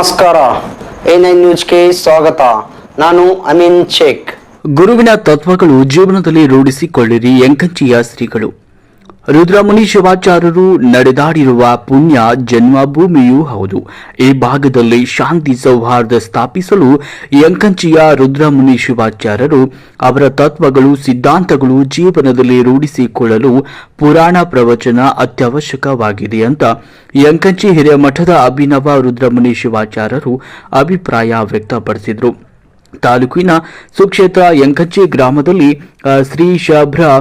ನಮಸ್ಕಾರ. A nine ನ್ಯೂಸ್ಗೆ ಸ್ವಾಗತ. ನಾನು ಅಮೀನ್ ಶೇಖ್. ಗುರುವಿನ ತತ್ವಗಳು ಜೀವನದಲ್ಲಿ ರೂಢಿಸಿಕೊಳ್ಳಿರಿ ಎಂಕಂಚಿಯ ಶ್ರೀಗಳು ರುದ್ರಮುನಿ ಶಿವಾಚಾರ್ಯರು ನಡೆದಾಡಿರುವ ಪುಣ್ಯ ಜನ್ಮಭೂಮಿಯೂ ಹೌದು. ಈ ಭಾಗದಲ್ಲಿ ಶಾಂತಿ ಸೌಹಾರ್ದ ಸ್ಥಾಪಿಸಲು ಯಂಕಂಚಿಯ ರುದ್ರಮುನಿ ಶಿವಾಚಾರ್ಯರು ಅವರ ತತ್ವಗಳು ಸಿದ್ಧಾಂತಗಳು ಜೀವನದಲ್ಲಿ ರೂಢಿಸಿಕೊಳ್ಳಲು ಪುರಾಣ ಪ್ರವಚನ ಅತ್ಯವಶ್ಯಕವಾಗಿದೆ ಅಂತ ಎಂಕಂಚಿ ಹಿರೇಮಠದ ಅಭಿನವ ರುದ್ರಮುನಿ ಶಿವಾಚಾರ್ಯರು ಅಭಿಪ್ರಾಯ ವ್ಯಕ್ತಪಡಿಸಿದರು. ತಾಲೂಕಿನ ಸುಕ್ಷೇತ್ರ ಯಂಕಂಚಿ ಗ್ರಾಮದಲ್ಲಿ ಶ್ರೀ ಶಬ್ರ ಆ,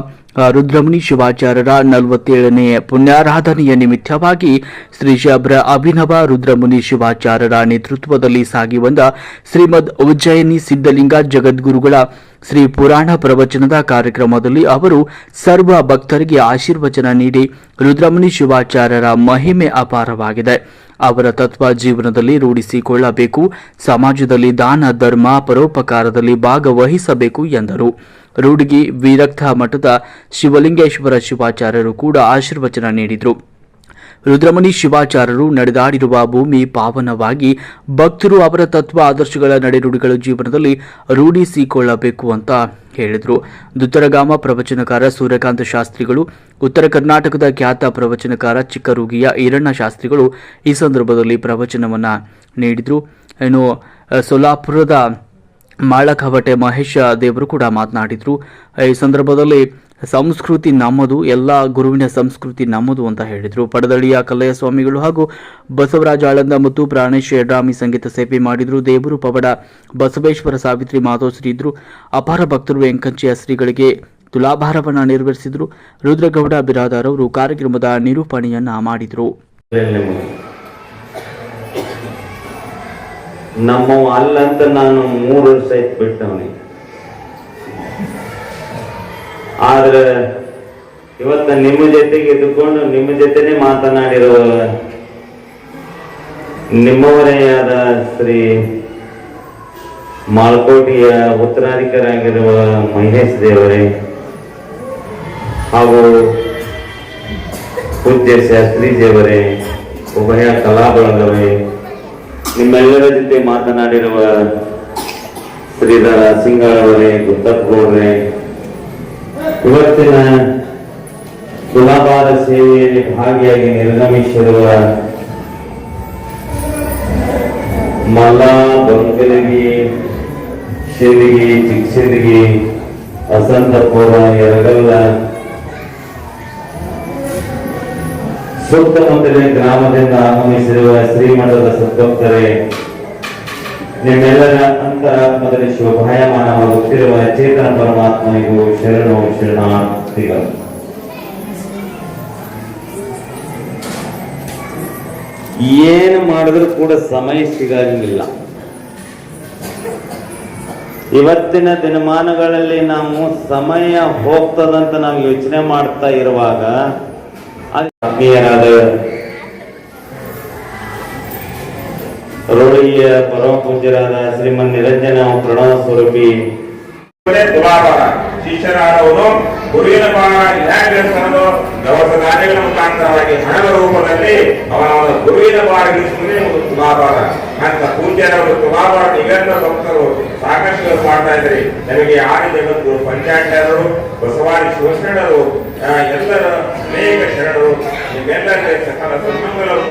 ರುದ್ರಮುನಿ ಶಿವಾಚಾರ್ಯರ ನಲವತ್ತೇಳನೇ ಪುಣ್ಯಾರಾಧನೆಯ ನಿಮಿತ್ತವಾಗಿ ಶ್ರೀ ಶಬ್ರ ಅಭಿನವ ರುದ್ರಮುನಿ ಶಿವಾಚಾರ್ಯರ ನೇತೃತ್ವದಲ್ಲಿ ಸಾಗಿ ಬಂದ ಶ್ರೀಮದ್ ಉಜ್ಜಯಿನಿ ಸಿದ್ಧಲಿಂಗ ಜಗದ್ಗುರುಗಳ ಶ್ರೀ ಪುರಾಣ ಪ್ರವಚನದ ಕಾರ್ಯಕ್ರಮದಲ್ಲಿ ಅವರು ಸರ್ವ ಭಕ್ತರಿಗೆ ಆಶೀರ್ವಚನ ನೀಡಿ ರುದ್ರಮುನಿ ಶಿವಾಚಾರ್ಯರ ಮಹಿಮೆ ಅಪಾರವಾಗಿದೆ. ಅವರ ತತ್ವ ಜೀವನದಲ್ಲಿ ರೂಢಿಸಿಕೊಳ್ಳಬೇಕು. ಸಮಾಜದಲ್ಲಿ ದಾನ, ಧರ್ಮ, ಪರೋಪಕಾರದಲ್ಲಿ ಭಾಗವಹಿಸಬೇಕು ಎಂದರು. ರೂಢಿಗಿ ವಿರಕ್ತ ಮಠದ ಶಿವಲಿಂಗೇಶ್ವರ ಶಿವಾಚಾರ್ಯರು ಕೂಡ ಆಶೀರ್ವಚನ ನೀಡಿದರು. ರುದ್ರಮಣಿ ಶಿವಾಚಾರ್ಯರು ನಡೆದಾಡಿರುವ ಭೂಮಿ ಪಾವನವಾಗಿ ಭಕ್ತರು ಅವರ ತತ್ವ ಆದರ್ಶಗಳ ನಡೆನುಡಿಗಳ ಜೀವನದಲ್ಲಿ ರೂಢಿಸಿಕೊಳ್ಳಬೇಕು ಅಂತ ಹೇಳಿದರು. ದುತ್ತರಗಾಮ ಪ್ರವಚನಕಾರ ಸೂರ್ಯಕಾಂತ ಶಾಸ್ತ್ರಿಗಳು, ಉತ್ತರ ಕರ್ನಾಟಕದ ಖ್ಯಾತ ಪ್ರವಚನಕಾರ ಚಿಕ್ಕರುಗಿಯ ಈರಣ್ಣ ಶಾಸ್ತ್ರಿಗಳು ಈ ಸಂದರ್ಭದಲ್ಲಿ ಪ್ರವಚನವನ್ನು ನೀಡಿದರು. ಇನ್ನು ಸೋಲಾಪುರದ ಸೊಲ್ಲಾಪುರದ ಮಾಳಕವಟೆ ಮಹೇಶ ದೇವರು ಕೂಡ ಮಾತನಾಡಿದರು. ಈ ಸಂದರ್ಭದಲ್ಲಿ ಸಂಸ್ಕೃತಿ ನಮ್ಮದು, ಎಲ್ಲ ಗುರುವಿನ ಸಂಸ್ಕೃತಿ ನಮ್ಮದು ಅಂತ ಹೇಳಿದರು. ಪಡದಳಿಯ ಕಲ್ಲಯ್ಯ ಸ್ವಾಮಿಗಳು ಹಾಗೂ ಬಸವರಾಜ ಆಳಂದ ಮತ್ತು ಪ್ರಾಣೇಶ್ ಯಡ್ರಾಮಿ ಸಂಗೀತ ಸೇವೆ ಮಾಡಿದರು. ದೇವರು ಪವಡ ಬಸವೇಶ್ವರ ಸಾವಿತ್ರಿ ಮಾತೋಶ್ರೀ ಇದ್ರು ಅಪಾರ ಭಕ್ತರು ವೆಂಕಂಚಿಯ ಶ್ರೀಗಳಿಗೆ ತುಲಾಭಾರವನ್ನು ನೆರವೇರಿಸಿದರು. ರುದ್ರಗೌಡ ಬಿರಾದಾರವರು ಕಾರ್ಯಕ್ರಮದ ನಿರೂಪಣೆಯನ್ನ ಮಾಡಿದರು. ನಮ್ಮವ ಅಲ್ಲಂತ ನಾನು ಮೂರು ವರ್ಷ ಆಯ್ತು ಬಿಟ್ಟವನಿ. ಆದ್ರೆ ಇವತ್ತ ನಿಮ್ಮ ಜೊತೆಗೆ ಇದ್ದುಕೊಂಡು ನಿಮ್ಮ ಜೊತೆನೆ ಮಾತನಾಡಿರುವ ನಿಮ್ಮವರೇ ಆದ ಶ್ರೀ ಮಾಲ್ಕೋಟಿಯ ಉತ್ತರಾಧಿಕಾರಿಯಾಗಿರುವ ಮಹೇಶ್ ದೇವರೇ ಹಾಗೂ ಪೂಜ್ಯ ಶಾಸ್ತ್ರಿ ದೇವರೇ ಉಭಯ ಕಲಾಬಳಗವೇ ನಿಮ್ಮೆಲ್ಲರ ಜೊತೆ ಮಾತನಾಡಿರುವ ಶ್ರೀಧರ ಸಿಂಗಳವರೇ ಗುತ್ತಪ್ಪವರೇ ಇವತ್ತಿನ ತುಲಾಭಾರ ಸೇವೆಯಲ್ಲಿ ಭಾಗಿಯಾಗಿ ನಿರ್ಗಮಿಸಿರುವ ಮಲ್ಲ ಬಂಗಲಗಿ ಶಿಂದಗಿ ಚಿಕ್ಕಸಿಂದಗಿ ವಸಂತಪುರ ಎರಗಲ್ಲ ಸುತ್ತಮುತ್ತಲಿನ ಗ್ರಾಮದಿಂದ ಆಗಮಿಸಿರುವ ಶ್ರೀಮಠದ ಸದ್ಭಕ್ತರೇ, ನಿಮ್ಮೆಲ್ಲರ ಅಂತರಾತ್ಮದಲ್ಲಿ ಶೋಭಾಯಮಾನವಾಗುತ್ತಿರುವ ಚೇತನ ಪರಮಾತ್ಮನಿಗೂ ಶರಣು ಶರಣಾರ್ಥಿಗಳು. ಏನು ಮಾಡಿದ್ರು ಕೂಡ ಸಮಯ ಸಿಗಂಗಿಲ್ಲ. ಇವತ್ತಿನ ದಿನಮಾನಗಳಲ್ಲಿ ನಾವು ಸಮಯ ಹೋಗ್ತದಂತ ನಾವು ಯೋಚನೆ ಮಾಡ್ತಾ ಇರುವಾಗ ಆತ್ಮೀಯರಾದ ರೋಳಿಯ ಪರಮ ಪೂಜ್ಯರಾದ ಶ್ರೀಮನ್ ನಿರಂಜನ ಪ್ರಣವ ಸ್ವರೂಪಿ. ಶಿಷ್ಯನಾದವನು ಗುರುವಿನ ಹೇಗೆ ಇರ್ತಾನೋ ದವಸ ಧಾನ್ಯಗಳ ಮುಖಾಂತರವಾಗಿ ಹಣದ ರೂಪದಲ್ಲಿ ಅವನ ಗುರುವಿನ ಭಾರ ಇಳಿಸುವುದೇ ಒಂದು ತುಲಾಭಾರ ಅಂತ ಪೂಜ್ಯರವರು ತುಲಾಭಾರ ನಿಗಂಧ ಭಕ್ತರು ಸಾಕಷ್ಟು ಮಾಡ್ತಾ ಇದ್ರಿ ನಮಗೆ ಆರು ಜಗತ್ತು ಪಂಚಾಟರು ಬಸವಾದಿ ಶಿವಶರಣರು ಎಲ್ಲರ ಅನೇಕ ಶರಣರು. ನಿಮ್ಮೆಲ್ಲರಿಗೆ ಸಕಾಲ ಸನ್ಮಂಗಲರು